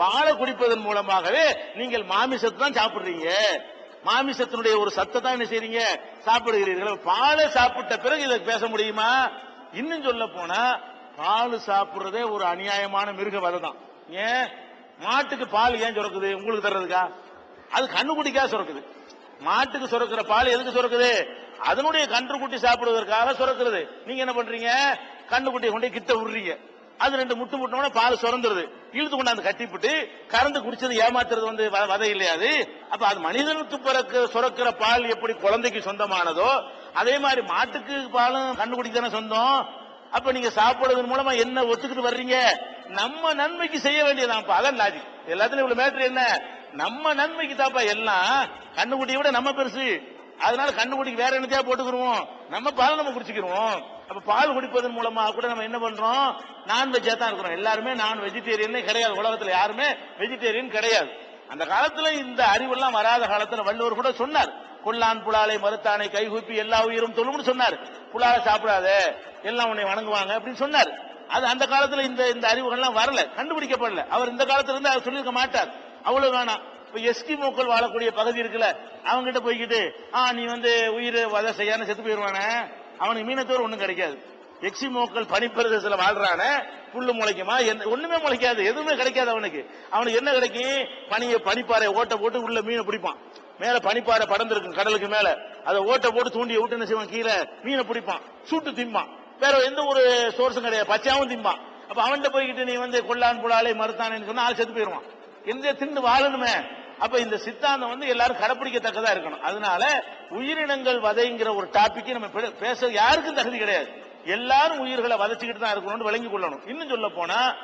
பாலை குடிப்பதன் மூலமாகவே நீங்கள் மாமிசத்தை தான் சாப்பிடுறீங்க. மாமிசத்தினுடைய ஒரு சத்தை தான் என்ன செய்றீங்க? சாப்பிடுகிறீர்கள். பாலை சாப்பிட்ட பிறகு இதை பேச முடியுமா? இன்னும் சொல்ல போனா பால் சாப்பிடுறதே ஒரு அநியாயமான மிருக வதை தான். ஏன்? மாட்டுக்கு பால் ஏன் சுரக்குது? உங்களுக்கு தர்றதுக்கா? அது கண்ணுக்குட்டிக்கா சுரக்குது. மாட்டுக்கு சுரக்கிற பால் எதுக்கு சுரக்குது? அதனுடைய கன்று குட்டி சாப்பிடுவதற்காக சுரக்கிறது நீங்க என்ன பண்றீங்க? கண்ணுக்குட்டியை கொண்டு போய் கிட்ட விடுறீங்க. அது ரெண்டு முட்டு முட்டினோட பால் சுரந்துருது. இழுத்து கொண்டாந்து கட்டிப்பிட்டு கறந்து குடிச்சது ஏமாத்துறது வந்து வதை இல்லையாது அப்ப அது மனிதனுக்கு பிறகு சுரக்கிற பால் எப்படி குழந்தைக்கு சொந்தமானதோ அதே மாதிரி மாட்டுக்கு பாலும் கண்ணுக்குட்டி தானே சொந்தம். அப்ப நீங்க சாப்பிடுறது மூலமா என்ன ஒத்துக்கிட்டு வர்றீங்க? நம்ம நன்மைக்கு செய்ய வேண்டியதான் அதான் லாஜிக் எல்லாத்துலயும் இவ்வளவு மேட்ரு என்ன? நம்ம நன்மைக்கு தாப்பா எல்லாம். கண்ணுக்குட்டியை விட நம்ம பெருசு. அதனால கண்ணுக்குட்டிக்கு வேற என்னத்தையா போட்டுக்கிருவோம்? நம்ம பால் நம்ம குடிச்சுக்கிருவோம். அப்ப பால் குடிப்பதன் மூலமா கூட நம்ம என்ன பண்றோம்? நான்வெஜ்ஜா தான் இருக்கிறோம். எல்லாருமே நான் வெஜிடேரியனே கிடையாது. உலகத்துல யாருமே வெஜிடேரியன் கிடையாது. அந்த காலத்துல இந்த அறிவெல்லாம் வராத காலத்துல வள்ளுவர் கூட சொன்னார். கொல்லான் புலாலை மறுத்தானை கைகூப்பி எல்லா உயிரும் தொழும்னு சொன்னார். புலால சாப்பிடாத எல்லாம் உன்னை வணங்குவாங்க அப்படின்னு சொன்னார். அது அந்த காலத்துல இந்த இந்த அறிவுகள்லாம் வரல. கண்டுபிடிக்கப்படல. அவர் இந்த காலத்துல இருந்து அவர் சொல்லியிருக்க மாட்டார். அவ்வளவு வேணாம். இப்ப எஸ்கிமோக்கள் வாழக்கூடிய பகுதி இருக்குல்ல அவங்க கிட்ட போய்கிட்டு ஆ நீ வந்து உயிர் வதை செய்யான்னு செத்து போயிருவானே? அவனுக்கு மீனத்தோர் ஒன்றும் கிடைக்காது. எக்ஸிமோக்கள் பனிப்பிரதேசத்தில் வாழ்றானே புல்லு முளைக்குமா? என்ன ஒண்ணுமே முளைக்காது எதுவுமே கிடைக்காது அவனுக்கு. அவனுக்கு என்ன கிடைக்கும் பனியை பனிப்பாறை ஓட்ட போட்டு உள்ள மீனை பிடிப்பான். மேல பனிப்பாறை படர்ந்திருக்கும் கடலுக்கு மேல. அதை ஓட்ட போட்டு தூண்டி விட்டு என்ன செய்வான்? கீழே மீனை பிடிப்பான். சூட்டு திம்பான் வேற எந்த ஒரு சோர்ஸும் கிடையாது. பச்சையாவும் திம்பான் அப்ப அவன்கிட்ட போய்கிட்டு நீ வந்து கொள்ளான் புலாலை மறுத்தானேன்னு சொன்னா ஆள் செத்து போயிருவான். எந்த திண்டு வாழணுமே. அப்ப இந்த சித்தாந்தம் வந்து எல்லாரும் கடைப்பிடிக்கத்தக்கதா இருக்கணும். அதனால உயிரினங்கள் வதைங்கிற ஒரு டாபிக் நம்ம பே- பேச யாருக்கும் தகுதி கிடையாது. எல்லாரும் உயிர்களை வதச்சிக்கிட்டு தான் இருக்கணும்னு விளங்கி கொள்ளணும். இன்னும் சொல்ல போனா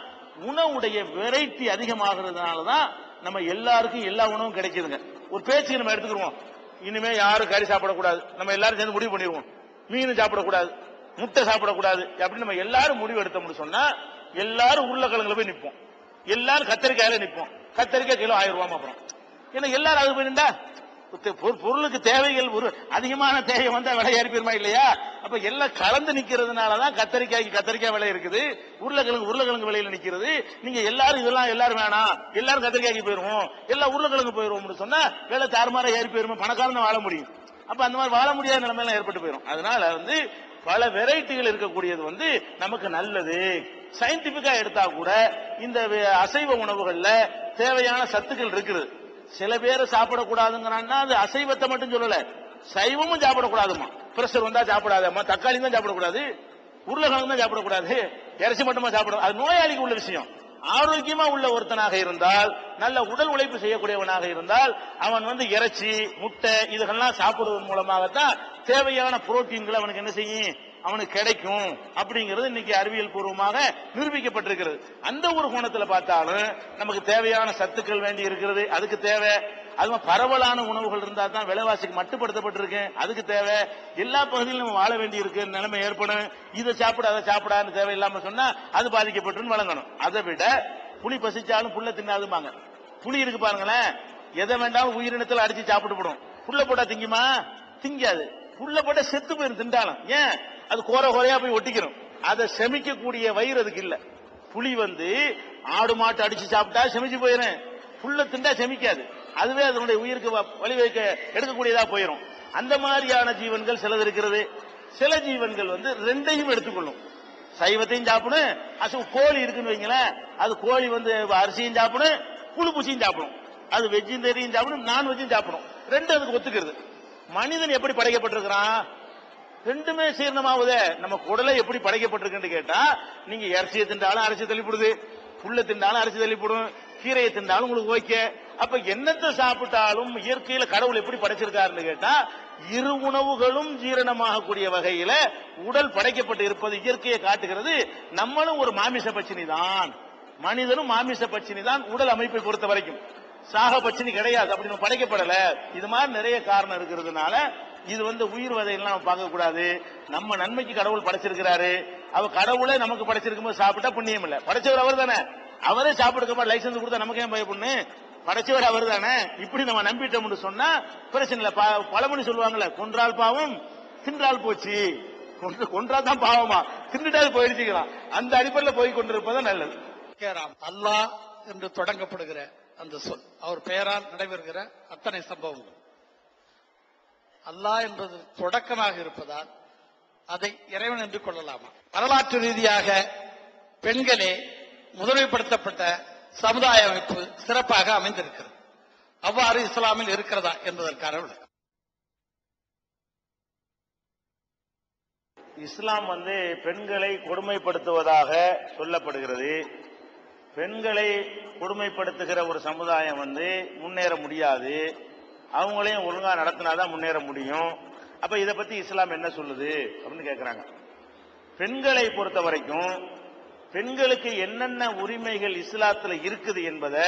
உணவுடைய வெரைட்டி அதிகமாகிறதுனால தான் நம்ம எல்லாருக்கும் எல்லா உணவும் கிடைக்குதுங்க. ஒரு பேச்சுக்கு நம்ம எடுத்துக்கிடுவோம் இனிமே யாரும் கறி சாப்பிடக்கூடாது. நம்ம எல்லாரும் சேர்ந்து முடிவு பண்ணிடுவோம் மீன் சாப்பிடக்கூடாது. முட்டை சாப்பிடக்கூடாது. அப்படின்னு நம்ம எல்லாரும் முடிவு எடுத்தோம்னு சொன்னா எல்லாரும் உருளைக்கிழங்குல போய் நிற்போம் எல்லாரும் கத்திரிக்காயில நிற்போம் கத்திரிக்காய் கிலோ ஆயிரம் ரூபாய் அப்புறம். ஏன்னா எல்லாரும் அது போயிருந்தா? பொ- பொருளுக்கு தேவைகள் ஒரு அதிகமான தேவை வந்தா விலை ஏறிப்பிருமா இல்லையா? அப்ப எல்லாம் கலந்து நிக்கிறதுனாலதான் கத்தரிக்காய்க்கு கத்தரிக்காய் விலை இருக்குது உருளைக்கிழங்கு உருளைக்கிழங்கு விலையில நிக்கிறது. நீங்க எல்லாரும் இதெல்லாம் எல்லாரும் வேணாம். எல்லாரும் கத்திரிக்காய்க்கு போயிருவோம். எல்லாம் உருளைக்கிழங்கு போயிருவோம்னு சொன்னா வேலை தாறுமாற ஏறி போயிருமா? பணக்காரன் வாழ முடியும். அப்ப அந்த மாதிரி வாழ முடியாத நிலைமையெல்லாம் ஏற்பட்டு போயிடும் அதனால வந்து பல வெரைட்டிகள் இருக்கக்கூடியது வந்து நமக்கு நல்லது. சயின்டிபிக்கா எடுத்தா கூட இந்த அசைவ உணவுகள்ல தேவையான சத்துக்கள் இருக்குது. சில பேர் சாப்பிடக்கூடாதுங்கிறான்னா அது அசைவத்தை மட்டும் சொல்லல. சைவமும் சாப்பிடக்கூடாதுமா பிரஷர் வந்தா சாப்பிடாதம்மா. தக்காளி தான் சாப்பிடக்கூடாது. உருளைக்கிழங்கு தான் சாப்பிடக்கூடாது. இறைச்சி மட்டுமா சாப்பிடும் அது நோயாளிக்கு உள்ள விஷயம். ஆரோக்கியமா உள்ள ஒருத்தனாக இருந்தால் நல்ல உடல் உழைப்பு செய்யக்கூடியவனாக இருந்தால் அவன் வந்து இறைச்சி முட்டை இதுகள்லாம் சாப்பிடுவதன் மூலமாகத்தான் தேவையான புரோட்டீன்கள் அவனுக்கு என்ன செய்யும்? அவனுக்கு கிடைக்கும் அப்படிங்கிறது இன்னைக்கு அறிவியல் பூர்வமாக நிரூபிக்கப்பட்டிருக்கிறது. அந்த ஒரு கோணத்துல பார்த்தாலும் நமக்கு தேவையான சத்துக்கள் வேண்டி இருக்கிறது அதுக்கு தேவை. அதுவும் பரவலான உணவுகள் இருந்தா தான் விலைவாசிக்கு மட்டுப்படுத்தப்பட்டிருக்கு. அதுக்கு தேவை. எல்லா பகுதியிலும் நம்ம வாழ வேண்டி இருக்கு நிலைமை ஏற்படும். இதை சாப்பிட அதை சாப்பிடான்னு தேவையில்லாமல் சொன்னா அது பாதிக்கப்பட்டுன்னு வழங்கணும். அதை விட புளி பசிச்சாலும் புள்ள தின்னாதுமாங்க புளி இருக்கு பாருங்களேன். எதை வேண்டாலும் உயிரினத்தில் அடிச்சு சாப்பிட்டு போடும் புள்ள போட்டா திங்குமா? திங்காது. புல்ல போட்டா செத்து போயிரும் திண்டாளம் ஏன்? அது கோர கோரையா போய் ஒட்டிக்கிறோம் அதை செமிக்கக்கூடிய வயிறு அதுக்கு இல்ல. புலி வந்து ஆடு மாட்டு அடிச்சு சாப்பிட்டா செமிச்சு போயிடும் புல்ல திண்டா செமிக்காது. அதுவே அதனுடைய உயிருக்கு வ- வழி வைக்க எடுக்கக்கூடியதா போயிடும் அந்த மாதிரியான ஜீவன்கள் சிலது இருக்கிறது. சில ஜீவன்கள் வந்து ரெண்டையும் எடுத்துக்கொள்ளும். சைவத்தையும் சாப்பிடும். அசு கோழி இருக்குன்னு வைங்களேன். அது கோழி வந்து அரிசியும் சாப்பிடும் புழு பூச்சியும் சாப்பிடும். அது வெஜ்ஜும் தெரியும் சாப்பிடும் நான் வெஜ்ஜும் சாப்பிடும். ரெண்டு அதுக்கு ஒத்துக்கிறது. மனிதன் எப்படி படைக்கப்பட்டிருக்கிறான்? ரெண்டுமே சீரணமாவுதே நம்ம குடலை எப்படி படைக்கப்பட்டிருக்குன்னு கேட்டா நீங்க இறைச்சியை தின்றாலும் அரைச்சி தள்ளிப்படுது புல்ல தின்றாலும் அரைச்சி தள்ளிப்படும் கீரையை தின்றாலும் உங்களுக்கு ஓகே. அப்ப என்னத்தை சாப்பிட்டாலும் இயற்கையில கடவுள் எப்படி படைச்சிருக்காருன்னு கேட்டா இரு உணவுகளும் ஜீரணமாகக்கூடிய வகையில உடல் படைக்கப்பட்டு இருப்பது இயற்கையை காட்டுகிறது. நம்மளும் ஒரு மாமிச பச்சினி தான் மனிதனும் மாமிச பச்சினி தான் உடல் அமைப்பை பொறுத்த வரைக்கும். சாக பச்சினி கிடையாது. அப்படி நம்ம படைக்கப்படல. இது மாதிரி நிறைய காரணம் இருக்கிறதுனால இது வந்து உயிர் வதையெல்லாம் நம்ம பார்க்கக்கூடாது. நம்ம நன்மைக்கு கடவுள் படைச்சிருக்கிறாரு. அவ கடவுளே நமக்கு படைச்சிருக்கும் போது சாப்பிட்டா புண்ணியம் இல்லை. படைச்சவர் அவர் தானே. அவரே சாப்பிடுக்க மாதிரி லைசன்ஸ் கொடுத்தா நமக்கு ஏன் பயப்படணும் படைச்சவர் அவர் தானே. இப்படி நம்ம நம்பிட்டோம்னு சொன்னா பிரச்சனை இல்லை. ப- பழமொழி சொல்லுவாங்கல்ல கொன்றால் பாவம் தின்றால் போச்சு. கொன்று கொன்றா தான் பாவமா? தின்னுட்டால் போயிடுச்சுக்கலாம் அந்த அடிப்படையில் போய் கொண்டிருப்பதான் நல்லது. கேராம் அல்லாஹ் என்று தொடங்கப்படுகிற அந்த சொல் அவர் பெயரால் நடைபெறுகிற அத்தனை சம்பவங்கள். அல்லாஹ் என்பது தொடக்கமாக இருப்பதால் அதை இறைவன் என்று கொள்ளலாமா? வரலாற்று ரீதியாக பெண்களே முதன்மைப்படுத்தப்பட்ட சமுதாய அமைப்பு சிறப்பாக அமைந்திருக்கிறது. அவ்வாறு இஸ்லாமில் இருக்கிறதா என்பதற்கான விளக்கம். இஸ்லாம் வந்து பெண்களை கொடுமைப்படுத்துவதாக சொல்லப்படுகிறது. பெண்களை கொடுமைப்படுத்துகிற ஒரு சமுதாயம் வந்து முன்னேற முடியாது. அவங்களையும் ஒழுங்கா நடத்தினாதான் முன்னேற முடியும். அப்ப இதை பத்தி இஸ்லாம் என்ன சொல்லுது? அப்படின்னு கேட்குறாங்க பெண்களை பொறுத்த வரைக்கும் பெண்களுக்கு என்னென்ன உரிமைகள் இஸ்லாத்துல இருக்குது என்பதை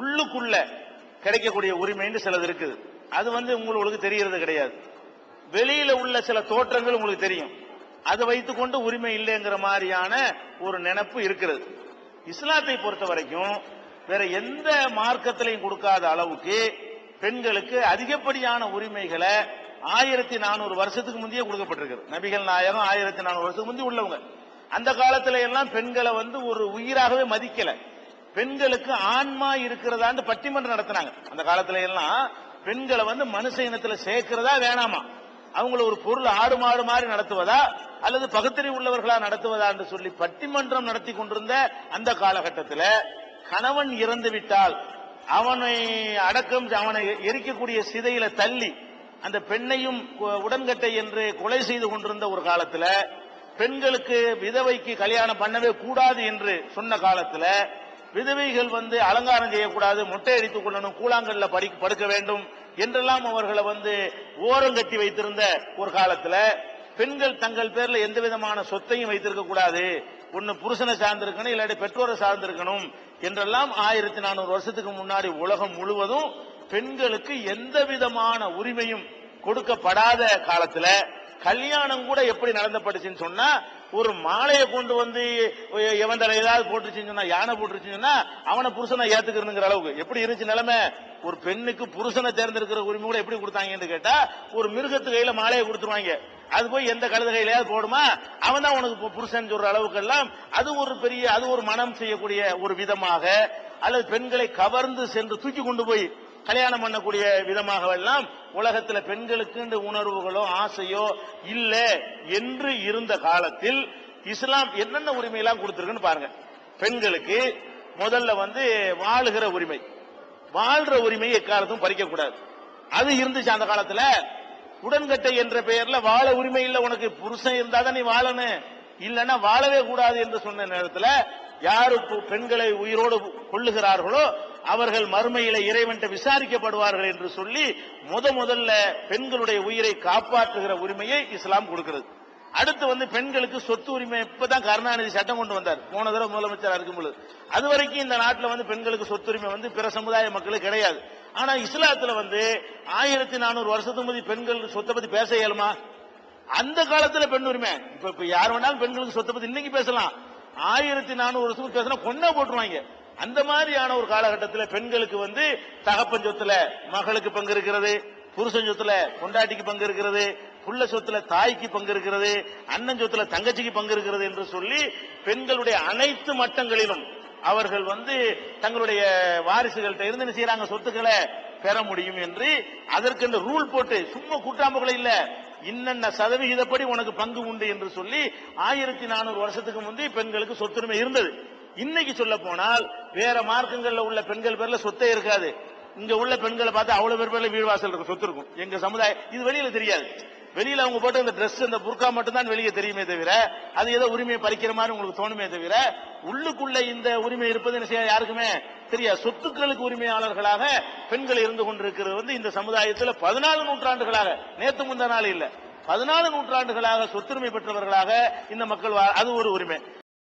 உள்ளுக்குள்ள கிடைக்கக்கூடிய உரிமைன்னு சிலது இருக்குது. அது வந்து உங்களுக்கு தெரியறது கிடையாது. வெளியில உள்ள சில தோற்றங்கள் உங்களுக்கு தெரியும். அதை வைத்துக்கொண்டு உரிமை இல்லைங்கிற மாதிரியான ஒரு நினப்பு இருக்கிறது. இஸ்லாத்தை பொறுத்த வரைக்கும் வேற எந்த மார்க்கத்திலையும் கொடுக்காத அளவுக்கு பெண்களுக்கு அதிகப்படியான உரிமைகளை ஆயிரத்தி நானூறு வருஷத்துக்கு முந்தையே கொடுக்கப்பட்டிருக்கு நபிகள் நாயகம் ஆயிரத்தி நானூறு வருஷத்துக்கு முந்தைய உள்ளவங்க. அந்த காலத்துல எல்லாம் பெண்களை வந்து ஒரு உயிராகவே மதிக்கல. பெண்களுக்கு ஆன்மா இருக்கிறதான்னு பட்டிமன்றம் நடத்தினாங்க. அந்த காலத்துல எல்லாம் பெண்களை வந்து மனுஷ இனத்துல சேர்க்கிறதா வேணாமா? அவங்கள ஒரு பொருள் ஆடு மாடு மாதிரி நடத்துவதா அல்லது பகுத்தறிவு உள்ளவர்களா நடத்துவதா என்று சொல்லி பட்டிமன்றம் நடத்தி கொண்டிருந்த அந்த காலகட்டத்தில் கணவன் இறந்து விட்டால் அவனை அடக்கம் அவனை எரிக்கக்கூடிய சிதையில தள்ளி அந்த பெண்ணையும் உடன்கட்டை என்று கொலை செய்து கொண்டிருந்த ஒரு காலத்தில் பெண்களுக்கு விதவைக்கு கல்யாணம் பண்ணவே கூடாது என்று சொன்ன காலத்தில் விதவைகள் வந்து அலங்காரம் செய்யக்கூடாது மொட்டை அடித்துக் கொள்ளணும் கூழாங்கல்ல படி படுக்க வேண்டும் என்றெல்லாம் அவர்களை வந்து ஓரங்கட்டி வைத்திருந்த ஒரு காலத்துல பெண்கள் தங்கள் பேர்ல எந்த விதமான சொத்தையும் வைத்திருக்க கூடாது. ஒன்னு புருஷனை சார்ந்திருக்கணும் இல்லாட்டி பெற்றோரை சார்ந்திருக்கணும் என்றெல்லாம் ஆயிரத்தி நானூறு வருஷத்துக்கு முன்னாடி உலகம் முழுவதும் பெண்களுக்கு எந்த விதமான உரிமையும் கொடுக்கப்படாத காலத்துல கல்யாணம் கூட எப்படி நடந்தப்பட்டுச்சுன்னு சொன்னா ஒரு மாலையை கொண்டு வந்து எவன் தலை ஏதாவது போட்டுருச்சுன்னு சொன்னா யானை போட்டுருச்சுன்னு சொன்னா அவனை புருஷனை ஏத்துக்கிறனுங்கிற அளவுக்கு. எப்படி இருந்துச்சு நிலைமை? ஒரு பெண்ணுக்கு புருஷனை தேர்ந்தெடுக்கிற உரிமை கூட எப்படி கொடுத்தாங்கன்னு கேட்டா ஒரு மிருகத்து கையில மாலையை கொடுத்துருவாங்க. அது போய் எந்த கழுத கையிலையாவது போடுமா? அவன் தான் உனக்கு பு- புருஷன் சொல்ற அளவுக்கு எல்லாம் அது ஒரு பெரிய அது ஒரு மனம் செய்யக்கூடிய ஒரு விதமாக அல்லது பெண்களை கவர்ந்து சென்று தூக்கி கொண்டு போய் கல்யாணம் பண்ணக்கூடிய விதமாக எல்லாம் உலகத்துல பெண்களுக்கு உணர்வுகளோ ஆசையோ இல்ல என்று இருந்த காலத்தில் இஸ்லாம் என்னென்ன உரிமையெல்லாம் கொடுத்துருக்குன்னு பாருங்க. பெண்களுக்கு முதல்ல வந்து வாழுகிற உரிமை. வாழ்ற உரிமையை எக்காலத்தும் பறிக்கக்கூடாது அது இருந்துச்சு அந்த காலத்துல. உடன்கட்டை என்ற பெயர்ல வாழ உரிமை இல்லை உனக்கு புருஷன் இருந்தா தான் நீ வாழணும். இல்லைன்னா வாழவே கூடாது என்று சொன்ன நேரத்தில் யாரு பெண்களை உயிரோடு கொள்ளுகிறார்களோ அவர்கள் மறுமையில இறைவன் விசாரிக்கப்படுவார்கள் என்று சொல்லி முத முதல்ல பெண்களுடைய உயிரை காப்பாற்றுகிற உரிமையை இஸ்லாம் கொடுக்கிறது. அடுத்து வந்து பெண்களுக்கு சொத்து உரிமை இப்பதான் கருணாநிதி சட்டம் கொண்டு வந்தார். போன தடவை முதலமைச்சராக இருக்கும்போது அது வரைக்கும் இந்த நாட்டில் வந்து பெண்களுக்கு சொத்துரிமை வந்து பிற சமுதாய மக்களுக்கு கிடையாது. ஆனா இஸ்லாத்துல வந்து ஆயிரத்தி நானூறு வருஷத்துக்கு முதல் பெண்கள் சொத்தை பத்தி பேச இயலுமா? அந்த காலத்துல பெண் உரிமை. இப்ப இப்ப யார் வேணாலும் பெண்களுக்கு சொத்தை பத்தி இன்னைக்கு பேசலாம். ஆயிரத்தி நானூறு வருஷத்துக்கு பேசினா கொண்டா போட்டுருவாங்க. அந்த மாதிரியான ஒரு காலகட்டத்தில் பெண்களுக்கு வந்து தகப்பன் சொத்துல மகளுக்கு பங்கு இருக்கிறது புருஷன் சொத்துல கொண்டாட்டிக்கு பங்கு இருக்கிறது புள்ள சொத்துல தாய்க்கு பங்கு இருக்கிறது அண்ணன் சொத்துல தங்கச்சிக்கு பங்கு இருக்கிறது என்று சொல்லி பெண்களுடைய அனைத்து மட்டங்களிலும் அவர்கள் வந்து தங்களுடைய வாரிசுகள்கிட்ட இருந்து என்ன செய்யறாங்க? சொத்துக்களை பெற முடியும் என்று அதற்கென்று ரூல் போட்டு சும்மா கூட்டாம்புகளை இல்ல. இன்னென்ன சதவிகிதப்படி உனக்கு பங்கு உண்டு என்று சொல்லி ஆயிரத்தி நானூறு வருஷத்துக்கு முந்தைய பெண்களுக்கு சொத்துரிமை இருந்தது. இன்னைக்கு சொல்ல போனால் வேற மார்க்கங்கள்ல உள்ள பெண்கள் பேர்ல சொத்தே இருக்காது. இங்க உள்ள பெண்களை பார்த்தா அவ்வளவு பேர் பேர்ல வீடு வாசல் இருக்கும் சொத்து இருக்கும். எங்க சமுதாயம் இது வெளியில தெரியாது. வெளியில அவங்க போட்டு அந்த Dress அந்த புர்கா மட்டும் தான் வெளியே தெரியுமே தவிர அது ஏதோ உரிமையை பறிக்கிற மாதிரி உங்களுக்கு தோணுமே தவிர உள்ளுக்குள்ள இந்த உரிமை இருப்பது என்ன செய்ய யாருக்குமே தெரியாது. சொத்துக்களுக்கு உரிமையாளர்களாக பெண்கள் இருந்து கொண்டிருக்கிறது வந்து இந்த சமுதாயத்தில் பதினாலு நூற்றாண்டுகளாக. நேத்து முந்த நாள் இல்ல. பதினாலு நூற்றாண்டுகளாக சொத்துரிமை பெற்றவர்களாக இந்த மக்கள் வா- அது ஒரு உரிமை.